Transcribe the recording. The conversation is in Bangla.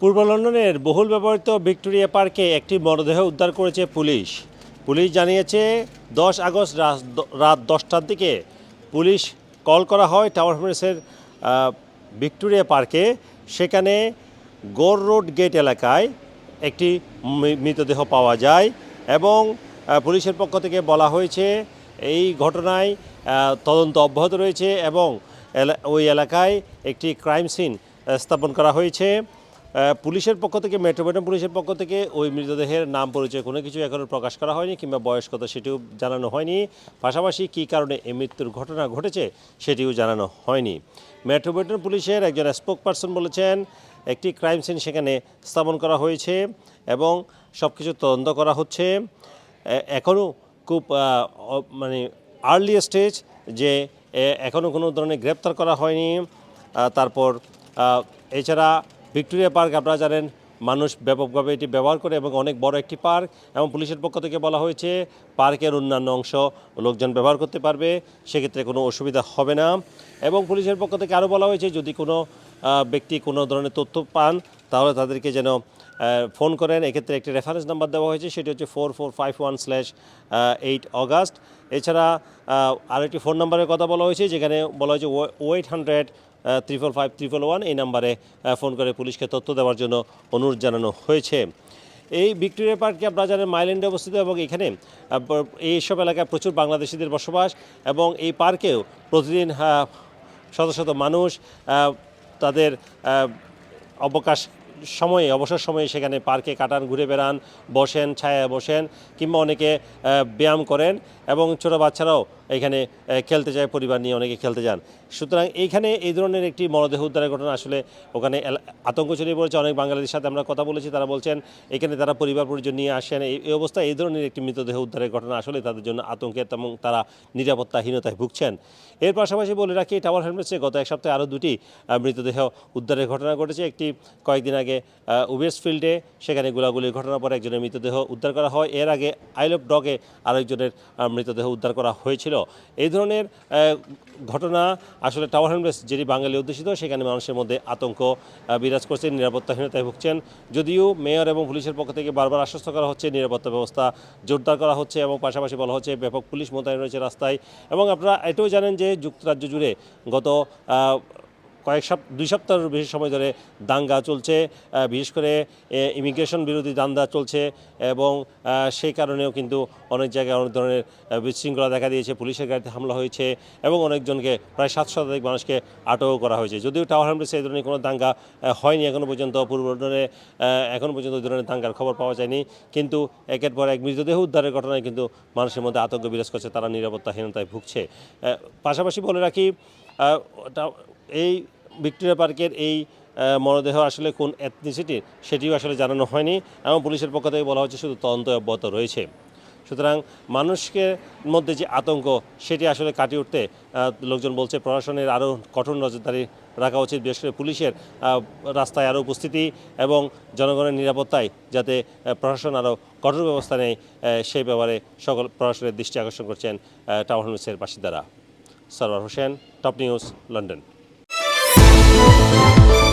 পূর্ব লন্ডনের বহুল ব্যবহৃত ভিক্টোরিয়া পার্কে একটি মরদেহ উদ্ধার করেছে পুলিশ। পুলিশ জানিয়েছে, দশ আগস্ট রাত- দশটার দিকে পুলিশ কল করা হয় টাওয়ার হ্যামলেটসের ভিক্টোরিয়া পার্কে। সেখানে গোর রোড গেট এলাকায় একটি মৃতদেহ পাওয়া যায় এবং পুলিশের পক্ষ থেকে বলা হয়েছে, এই ঘটনায় তদন্ত অব্যাহত রয়েছে এবং ওই এলাকায় একটি ক্রাইম সিন স্থাপন করা হয়েছে। পুলিশের পক্ষ থেকে মেট্রোপলিটন পুলিশের পক্ষ থেকে ওই মৃতদেহের নাম পরিচয় কোনো কিছু এখনও প্রকাশ করা হয়নি কিংবা বয়স সেটিও জানানো হয়নি। পাশাপাশি কী কারণে এই মৃত্যুর ঘটনা ঘটেছে সেটিও জানানো হয়নি। মেট্রোপলিটন পুলিশের একজন স্পোক পারসন বলেছেন, একটি ক্রাইম সিন সেখানে স্থাপন করা হয়েছে এবং সব কিছু তদন্ত করা হচ্ছে। এখনও খুব মানে আর্লি স্টেজ যে এখনও কোনো ধরনের গ্রেপ্তার করা হয়নি। তারপর এছাড়া ভিক্টোরিয়া পার্ক আপনারা জানেন, মানুষ ব্যাপকভাবে এটি ব্যবহার করে এবং অনেক বড় একটি পার্ক এবং পুলিশের পক্ষ থেকে বলা হয়েছে, পার্কের অন্যান্য অংশ লোকজন ব্যবহার করতে পারবে, সেক্ষেত্রে কোনো অসুবিধা হবে না। এবং পুলিশের পক্ষ থেকে আরও বলা হয়েছে, যদি কোনো ব্যক্তি কোনো ধরনের তথ্য পান, তাহলে তাদেরকে যেন ফোন করেন। এক্ষেত্রে একটি রেফারেন্স নাম্বার দেওয়া হয়েছে, সেটি হচ্ছে four four five one slash eight August এছাড়া আরেকটি ফোন নাম্বারের কথা বলা হয়েছে, যেখানে বলা হয়েছে wait hundred triple five triple one এই নাম্বারে ফোন করে পুলিশকে তথ্য দেওয়ার জন্য অনুরোধ জানানো হয়েছে। এই ভিক্টোরিয়া পার্ককে আপনারা জানেন মাইল্যান্ডে অবস্থিত এবং এখানে এইসব এলাকায় প্রচুর বাংলাদেশিদের বসবাস এবং এই পার্কেও প্রতিদিন শত শত মানুষ তাদের অবকাশ সময়ে, অবসর সময়ে সেখানে পার্কে কাটান, ঘুরে বেড়ান, বসেন, ছায়ায় বসেন কিংবা অনেকে ব্যায়াম করেন এবং ছোটো বাচ্চারাও এখানে খেলতে যায়, পরিবার নিয়ে অনেকে খেলতে যান। সুতরাং এইখানে এই ধরনের একটি মরদেহ উদ্ধারের ঘটনা আসলে ওখানে আতঙ্ক ছড়িয়ে পড়েছে। অনেক বাঙালিদের সাথে আমরা কথা বলেছি, তারা বলছেন, এখানে তারা পরিবার পরিজন নিয়ে আসেন। এই অবস্থায় এই ধরনের একটি মৃতদেহ উদ্ধারের ঘটনা আসলে তাদের জন্য আতঙ্কের এবং তারা নিরাপত্তাহীনতায় ভুগছেন। এর পাশাপাশি বলে রাখি টাওয়ার হ্যামলেটসে গত এক সপ্তাহে আরও দুটি মৃতদেহ উদ্ধারের ঘটনা ঘটেছে। একটি কয়েকদিন আগে উবেস ফিল্ডে সেখানে গোলাগুলির ঘটনার পর একজনের মৃতদেহ উদ্ধার করা হয়। এর আগে আইল অফ ডগে আরেকজনের মৃতদেহ উদ্ধার করা হয়েছিল। এই ধরনের ঘটনা আসলে টাওয়ার হ্যামলেটস যেটি বাঙালি অধ্যুষিত সেখানে মানুষের মধ্যে আতঙ্ক বিরাজ করছে, নিরাপত্তাহীনতায় ভুগছেন। যদিও মেয়র এবং পুলিশের পক্ষ থেকে বারবার আশ্বস্ত করা হচ্ছে, নিরাপত্তা ব্যবস্থা জোরদার করা হচ্ছে এবং পাশাপাশি বলা হচ্ছে, ব্যাপক পুলিশ মোতায়েন রয়েছে রাস্তায়। এবং আপনারা এটাও জানেন যে যুক্তরাজ্য জুড়ে গত কয়েক সপ্তাহ দুই সপ্তাহের বেশি সময় ধরে দাঙ্গা চলছে বিশেষ করে ইমিগ্রেশন বিরোধী দাঙ্গা চলছে এবং সেই কারণেও কিন্তু অনেক জায়গায় অনেক ধরনের বিশৃঙ্খলা দেখা দিয়েছে। পুলিশের গাড়িতে হামলা হয়েছে এবং অনেকজনকে প্রায় সাত শতাধিক মানুষকে আটকও করা হয়েছে। যদিও টাওয়ার হ্যামলেটসে এই ধরনের কোনো দাঙ্গা হয়নি এখনও পর্যন্ত। পূর্ব এখনও পর্যন্ত এই ধরনের দাঙ্গার খবর পাওয়া যায়নি। কিন্তু একের পর এক মৃতদেহ উদ্ধারের ঘটনায় কিন্তু মানুষের মধ্যে আতঙ্ক বিরাজ করছে। তারা নিরাপত্তাহীনতায় ভুগছে। পাশাপাশি বলে রাখি এই ভিক্টোরিয়া পার্কের এই মরদেহ আসলে কোন এথনিসিটির সেটিও আসলে জানানো হয়নি এবং পুলিশের পক্ষ থেকে বলা হচ্ছে শুধু তদন্ত অব্যাহত রয়েছে। সুতরাং মানুষকে মধ্যে যে আতঙ্ক সেটি আসলে কাটিয়ে উঠতে লোকজন বলছে প্রশাসনের আরও কঠোর নজরদারি রাখা উচিত, বিশেষ করে পুলিশের রাস্তায় আরও উপস্থিতি এবং জনগণের নিরাপত্তায় যাতে প্রশাসন আরও কঠোর ব্যবস্থা নেয় সেই ব্যাপারে সকল প্রশাসনের দৃষ্টি আকর্ষণ করছেন টাউন হাউসের বাসিন্দারা। Sarwar Hossain, top news, London. Thank you.